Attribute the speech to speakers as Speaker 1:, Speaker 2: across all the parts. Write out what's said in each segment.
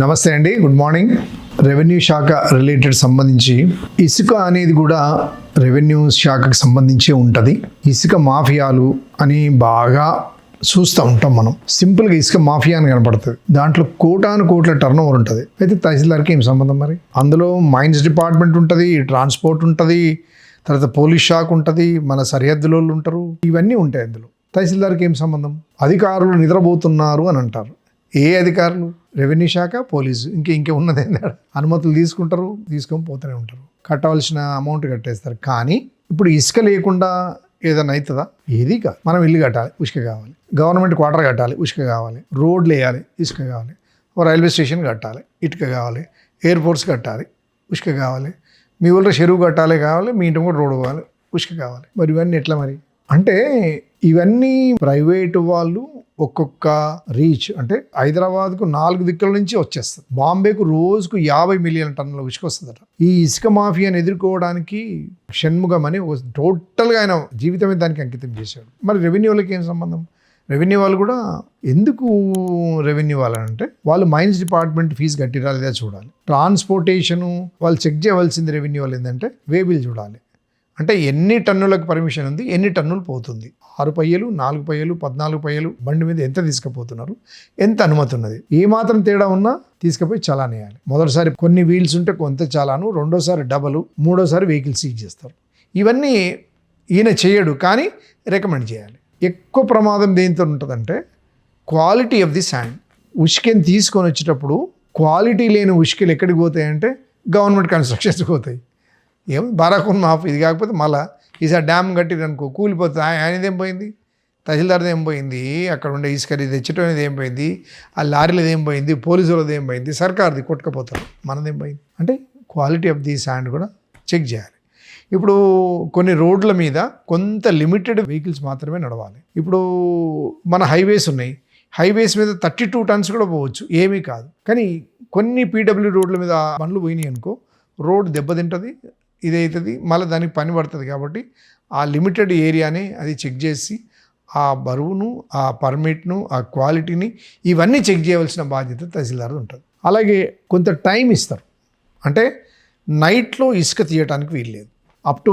Speaker 1: నమస్తే అండి good morning. Revenue శాఖ రిలేటెడ్ సంబంధించి ఇసుక అనేది కూడా రెవెన్యూ శాఖకు సంబంధించి ఉంటుంది. ఇసుక మాఫియాలు అని బాగా చూస్తూ ఉంటాం మనం. సింపుల్గా ఇసుక మాఫియా అని కనపడుతుంది. దాంట్లో కోటాను కోట్ల టర్న్ ఓవర్ ఉంటుంది. అయితే తహసీల్దార్కి ఏం సంబంధం మరి? అందులో మైన్స్ డిపార్ట్మెంట్ ఉంటుంది ట్రాన్స్పోర్ట్ ఉంటుంది తర్వాత పోలీస్ శాఖ ఉంటుంది మన సరిహద్దులో వాళ్ళు ఉంటారు. ఇవన్నీ ఉంటాయి అందులో. తహసీల్దార్కి ఏం సంబంధం? అధికారులు నిద్రపోతున్నారు అని అంటారు. ఏ అధికారులు? రెవెన్యూ శాఖ పోలీసు? ఇంకే ఇంకే ఉన్నది అనుమతులు తీసుకుంటారు తీసుకొని పోతూనే ఉంటారు. కట్టవలసిన అమౌంట్ కట్టేస్తారు. కానీ ఇప్పుడు ఇసుక లేకుండా ఏదైనా అవుతుందా? ఏది కాదు. మనం ఇల్లు కట్టాలి ఉసుక కావాలి. గవర్నమెంట్ క్వార్టర్ కట్టాలి ఉసుక కావాలి. రోడ్లు వేయాలి ఇసుక కావాలి. రైల్వే స్టేషన్ కట్టాలి ఇటుక కావాలి. ఎయిర్ ఫోర్స్ కట్టాలి ఉసుక కావాలి. మీ ఊళ్ళో చెరువు కట్టాలి కావాలి మీ ఇంటి కూడా రోడ్డు కావాలి ఉసుక కావాలి. మరి ఇవన్నీ ఎట్లా మరి? అంటే ఇవన్నీ ప్రైవేటు వాళ్ళు ఒక్కొక్క రీచ్ అంటే హైదరాబాద్కు నాలుగు దిక్కుల నుంచి వచ్చేస్తుంది. బాంబేకు రోజుకు యాభై మిలియన్ టన్నుల ఇసుక వస్తుందట. ఈ ఇసుక మాఫియాను ఎదుర్కోవడానికి షణ్ముఖం అని టోటల్గా ఆయన జీవితమే దానికి అంకితం చేశాడు. మరి రెవెన్యూ వాళ్ళకి ఏం సంబంధం? రెవెన్యూ వాళ్ళు కూడా ఎందుకు రెవెన్యూ వాళ్ళంటే వాళ్ళు మైన్స్ డిపార్ట్మెంట్ ఫీజు కట్టిరా లేదా చూడాలి. ట్రాన్స్పోర్టేషను వాళ్ళు చెక్ చేయవలసింది రెవెన్యూ వాళ్ళు ఏంటంటే వేబిల్ చూడాలి. అంటే ఎన్ని టన్నులకు పర్మిషన్ ఉంది ఎన్ని టన్నులు పోతుంది. ఆరు పయ్యలు నాలుగు పయ్యలు పద్నాలుగు పయ్యలు బండి మీద ఎంత తీసుకుపోతున్నారు? ఎంత అనుమతి ఉన్నది? ఏ మాత్రం తేడా ఉన్నా తీసుకుపోయి చలాన్ వేయాలి మొదటిసారి కొన్ని వీల్స్ ఉంటే కొంత చలాను రెండోసారి డబలు మూడోసారి వెహికల్ సీజ్ చేస్తారు. ఇవన్నీ ఈయన చేయడు కానీ రికమెండ్ చేయాలి. ఎక్కువ ప్రమాదం దేనితో ఉంటుందంటే క్వాలిటీ ఆఫ్ ది శాండ్. ఉష్కెని తీసుకొని వచ్చేటప్పుడు క్వాలిటీ లేని ఉష్కెలు ఎక్కడికి పోతాయంటే గవర్నమెంట్ కన్స్ట్రక్షన్స్కి పోతాయి. ఏం బారాకున్ మాఫ్ ఇది కాకపోతే మళ్ళీ ఈసారి డ్యామ్ కట్టిరు అనుకో కూలిపోతుంది. ఆయ- ఏం పోయింది? తహసీల్దార్ది ఏం పోయింది? అక్కడ ఉండే ఇసుక తెచ్చటం అనేది ఏం పోయింది? ఆ లారీలది ఏం పోయింది? పోలీసు ఏం పోయింది? సర్కార్ది కొట్టుకపోతారు. మనది ఏం పోయింది? అంటే క్వాలిటీ ఆఫ్ ది శాండ్ కూడా చెక్ చేయాలి. ఇప్పుడు కొన్ని రోడ్ల మీద కొంత లిమిటెడ్ వెహికల్స్ మాత్రమే నడవాలి. ఇప్పుడు మన హైవేస్ ఉన్నాయి. హైవేస్ మీద థర్టీ టూ టన్స్ కూడా పోవచ్చు. ఏమీ కాదు. కానీ కొన్ని పీడబ్ల్యూ రోడ్ల మీద బండ్లు పోయినాయి అనుకో రోడ్ దెబ్బతింటుంది ఇదవుతుంది మళ్ళీ దానికి పని పడుతుంది కాబట్టి ఆ లిమిటెడ్ ఏరియాని అది చెక్ చేసి ఆ బరువును ఆ పర్మిట్ను ఆ క్వాలిటీని ఇవన్నీ చెక్ చేయవలసిన బాధ్యత తహసీల్దార్ ఉంటుంది. అలాగే కొంత టైం ఇస్తారు. అంటే నైట్లో ఇసుక తీయటానికి వీల్లేదు అప్ టు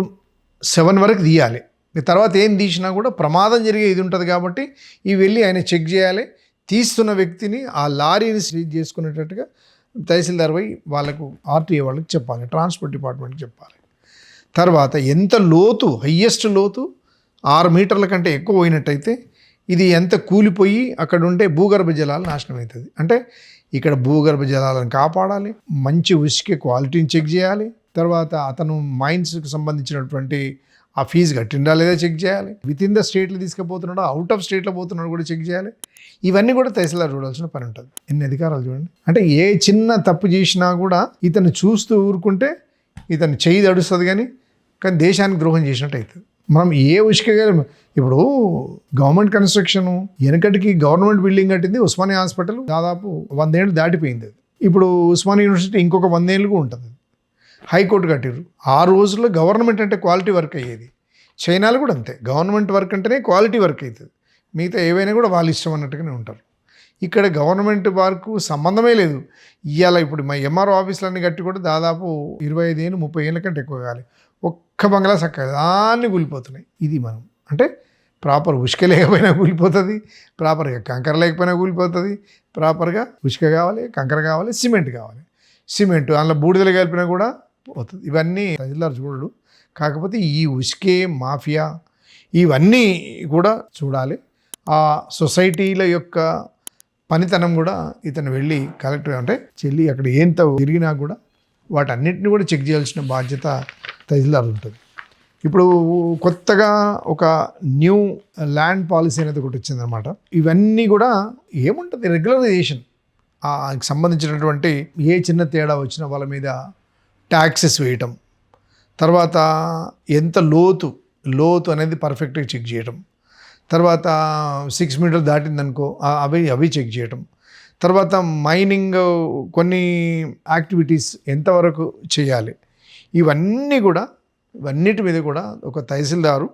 Speaker 1: సెవెన్ వరకు తీయాలి. తర్వాత ఏం తీసినా కూడా ప్రమాదం జరిగే ఇది ఉంటుంది కాబట్టి ఇవి వెళ్ళి ఆయన చెక్ చేయాలి. తీస్తున్న వ్యక్తిని ఆ లారీని సీజ్ చేసుకునేటట్టుగా తహసీల్దార్ పోయి వాళ్ళకు ఆర్టీఏ వాళ్ళకి చెప్పాలి ట్రాన్స్పోర్ట్ డిపార్ట్మెంట్కి చెప్పాలి. తర్వాత ఎంత లోతు హయ్యెస్ట్ లోతు? ఆరు మీటర్ల కంటే ఎక్కువ పోయినట్టయితే ఇది ఎంత కూలిపోయి అక్కడ ఉండే భూగర్భ జలాలు నాశనం అవుతుంది. అంటే ఇక్కడ భూగర్భ జలాలను కాపాడాలి మంచి ఉసికే క్వాలిటీని చెక్ చేయాలి తర్వాత అతను మైన్స్కి సంబంధించినటువంటి ఆ ఫీజు కట్టిండా లేదా చెక్ చేయాలి విత్ ఇన్ ద స్టేట్లో తీసుకుపోతున్నాడో అవుట్ ఆఫ్ స్టేట్లో పోతున్నాడో కూడా చెక్ చేయాలి. ఇవన్నీ కూడా తహసీల్దార్ చూడాల్సిన పని ఉంటుంది. ఎన్ని అధికారాలు చూడండి. అంటే ఏ చిన్న తప్పు చేసినా కూడా ఇతను చూస్తూ ఊరుకుంటే ఇతను చేయి తడుస్తుంది కానీ కానీ దేశానికి ద్రోహం చేసినట్టు అవుతుంది మనం ఏ ఉష్క ఇప్పుడు గవర్నమెంట్ కన్స్ట్రక్షన్ వెనకటికి గవర్నమెంట్ బిల్డింగ్ కట్టింది ఉస్మానియా హాస్పిటల్ దాదాపు వందేళ్ళు దాటిపోయింది అది. ఇప్పుడు ఉస్మానియా యూనివర్సిటీ ఇంకొక వందేళ్ళు ఉంటుంది. హైకోర్టు కట్టిరు ఆ రోజుల్లో గవర్నమెంట్ అంటే క్వాలిటీ వర్క్ అయ్యేది. చైనాలో కూడా అంతే. గవర్నమెంట్ వర్క్ అంటేనే క్వాలిటీ వర్క్ అవుతుంది మిగతా ఏవైనా కూడా వాళ్ళు ఇష్టం అన్నట్టుగానే ఉంటారు. ఇక్కడ గవర్నమెంట్ వర్క్ సంబంధమే లేదు. ఇవాళ ఇప్పుడు మా ఎంఆర్ఓ ఆఫీసులన్నీ కట్టి కూడా దాదాపు ఇరవై ఐదు ఏళ్ళు ముప్పై ఏళ్ళ కంటే ఎక్కువ కాలేదు ఒక్క బంగ్లా చక్కగా దాన్ని కూలిపోతున్నాయి. ఇది మనం. అంటే ప్రాపర్ ఉష్క లేకపోయినా కూలిపోతుంది ప్రాపర్గా కంకర లేకపోయినా కూలిపోతుంది ప్రాపర్గా ఉష్క కావాలి కంకర కావాలి సిమెంట్ కావాలి. సిమెంట్ అందులో బూడిదలు కలిపినా కూడా పోతుంది. ఇవన్నీ తహసీల్దార్ చూడడు. కాకపోతే ఈ ఉష్కే మాఫియా ఇవన్నీ కూడా చూడాలి. ఆ సొసైటీల యొక్క పనితనం కూడా ఇతను వెళ్ళి కలెక్టర్ అంటే చెల్లి అక్కడ ఏంత తిరిగినా కూడా వాటన్నిటిని కూడా చెక్ చేయాల్సిన బాధ్యత తహసీల్దార్ ఉంటుంది. ఇప్పుడు కొత్తగా ఒక న్యూ ల్యాండ్ పాలసీ అనేది ఒకటి వచ్చిందనమాట ఇవన్నీ కూడా ఏముంటుంది? రెగ్యులరైజేషన్. ఆ సంబంధించినటువంటి ఏ చిన్న తేడా వచ్చినా వాళ్ళ మీద ట్యాక్సెస్ వేయటం. తర్వాత ఎంత లోతు లోతు అనేది పర్ఫెక్ట్గా చెక్ చేయటం. తర్వాత సిక్స్ మీటర్ దాటిందనుకో అవి అవి చెక్ చేయటం. తర్వాత మైనింగ్ కొన్ని యాక్టివిటీస్ ఎంతవరకు చేయాలి? ఇవన్నీ కూడా ఇవన్నిటి మీద కూడా ఒక తహసీల్దారు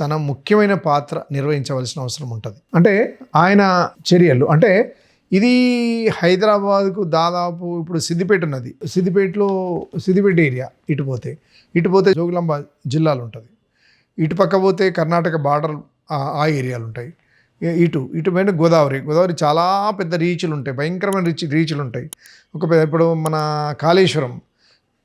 Speaker 1: తన ముఖ్యమైన పాత్ర నిర్వహించవలసిన అవసరం ఉంటుంది. అంటే ఆయన చర్యలు అంటే ఇది హైదరాబాద్కు దాదాపు ఇప్పుడు సిద్దిపేట ఉన్నది. సిద్దిపేటలో సిద్దిపేట ఏరియా ఇటు పోతే ఇటు పోతే జోగులాంబ జిల్లాలు ఉంటుంది. ఇటు పక్క పోతే కర్ణాటక బార్డర్ ఆ- ఆ ఏరియాలు ఉంటాయి. ఇటు ఇటు పైన గోదావరి గోదావరి చాలా పెద్ద రీచ్లు ఉంటాయి భయంకరమైన రీచ్ రీచ్లు ఉంటాయి. ఒక పెద్ద ఇప్పుడు మన కాళేశ్వరం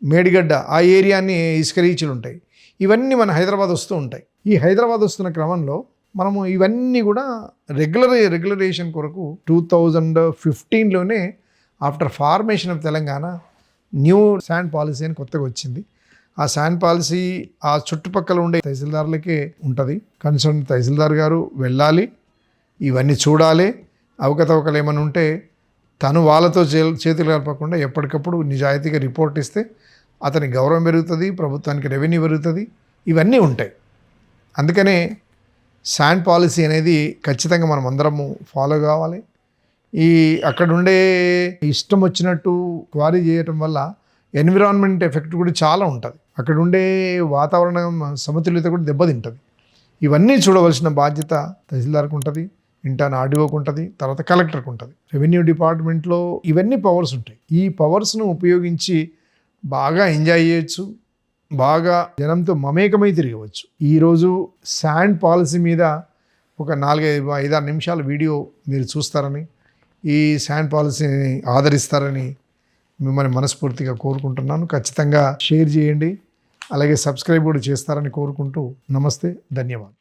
Speaker 1: మేడిగడ్డ ఆ ఏరియాని ఇసుక రీచ్లు ఉంటాయి. ఇవన్నీ మన హైదరాబాద్ వస్తూ ఉంటాయి. ఈ హైదరాబాద్ వస్తున్న క్రమంలో మనము ఇవన్నీ కూడా రెగ్యులర్ రెగ్యులరేషన్ కొరకు two thousand ఫిఫ్టీన్లోనే after formation of Telangana new sand policy అని కొత్తగా వచ్చింది. ఆ శాండ్ పాలసీ ఆ చుట్టుపక్కల ఉండే తహసీల్దారులకే ఉంటుంది. కన్సర్న్ తహసీల్దార్ గారు వెళ్ళాలి ఇవన్నీ చూడాలి. అవకతవకలు ఏమైనా ఉంటే తను వాళ్ళతో చే- చేతులు కలపకుండా ఎప్పటికప్పుడు నిజాయితీగా రిపోర్ట్ ఇస్తే అతని గౌరవం పెరుగుతుంది ప్రభుత్వానికి రెవెన్యూ పెరుగుతుంది ఇవన్నీ ఉంటాయి. అందుకనే శాండ్ పాలసీ అనేది ఖచ్చితంగా మనం అందరము ఫాలో కావాలి. ఈ అక్కడుండే ఇష్టం వచ్చినట్టు క్వారీ చేయటం వల్ల ఎన్విరాన్మెంట్ ఎఫెక్ట్ కూడా చాలా ఉంటుంది. అక్కడుండే వాతావరణం సమతుల్యత కూడా దెబ్బతింటుంది. ఇవన్నీ చూడవలసిన బాధ్యత తహసీల్దార్కు ఉంటుంది ఇంటర్న్ ఆర్డీఓకి ఉంటుంది తర్వాత కలెక్టర్కి ఉంటుంది. రెవెన్యూ డిపార్ట్మెంట్లో ఇవన్నీ పవర్స్ ఉంటాయి. ఈ పవర్స్ను ఉపయోగించి బాగా ఎంజాయ్ చేయొచ్చు బాగా జనంతో మమేకమై తిరగవచ్చు. ఈరోజు శాండ్ పాలసీ మీద ఒక నాలుగైదు ఐదారు నిమిషాల వీడియో మీరు చూస్తారని ఈ శాండ్ పాలసీని ఆదరిస్తారని మిమ్మల్ని మనస్ఫూర్తిగా కోరుకుంటున్నాను. ఖచ్చితంగా షేర్ చేయండి అలాగే సబ్స్క్రైబ్ కూడా చేస్తారని కోరుకుంటూ నమస్తే ధన్యవాదాలు.